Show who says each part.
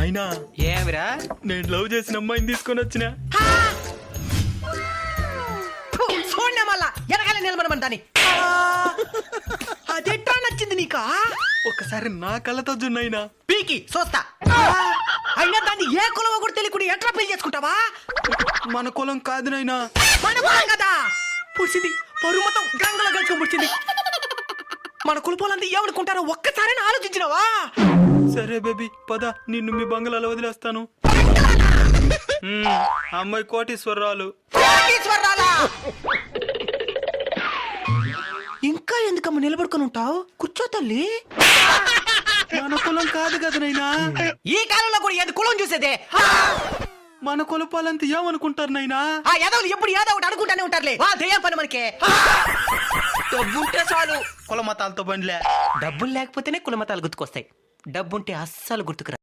Speaker 1: నైనా
Speaker 2: ఏమిరా?
Speaker 1: నేను లవ్ చేసిన అమ్మాయిని తీసుకొని వచ్చిన.
Speaker 3: చూడండి మళ్ళా? వెనకాల నిలబడమని దాన్ని. అదెట్రా నచ్చింది నీకా?
Speaker 1: ఒకసారి నా కళ్ళతో జున్నైనా
Speaker 3: పీకి చూస్తా. అయినా దాన్ని ఏ కులమో కూడా తెలియకుండా ఎట్లా పెళ్ళి చేసుకుంటావా?
Speaker 1: మన కులం కాదు నైనా
Speaker 3: మన కులం కదా? పుడిచింది పరువు మొత్తం గంగలో పుడిచింది మన కులపోలంతా ఏమనుకుంటారో ఒక్కసారి ఆలోచించినావా?
Speaker 1: సరే బేబీ పద నిన్ను మీ బంగ్లాలో వదిలేస్తాను. మ్మ్, అమ్మాయి
Speaker 3: కోటీశ్వరరాలు? ఇంకా ఎందుకమ్మ నిలబడుకొని ఉంటావు? కూర్చో తల్లి.
Speaker 1: మన కులం కాదు కదా నైనా?
Speaker 3: ఈ కాలంలో కూడా ఏది కులం చూసేదే?
Speaker 1: మన కులపాలంతా ఏమనుకుంటారు నైనా?
Speaker 3: ఆ యాదవులు ఎప్పుడు యాదవ్ ఒకటి అనుకుంటానే ఉంటారులే. వా దయ్యం పని మనకే. డబ్బుంటే చాలు.
Speaker 1: కుల మతాలతో బండిలే.
Speaker 3: డబ్బులు లేకపోతేనే కులమతాలు గుర్తుకొస్తాయి. డబ్బుంటే అస్సలు గుర్తుకురా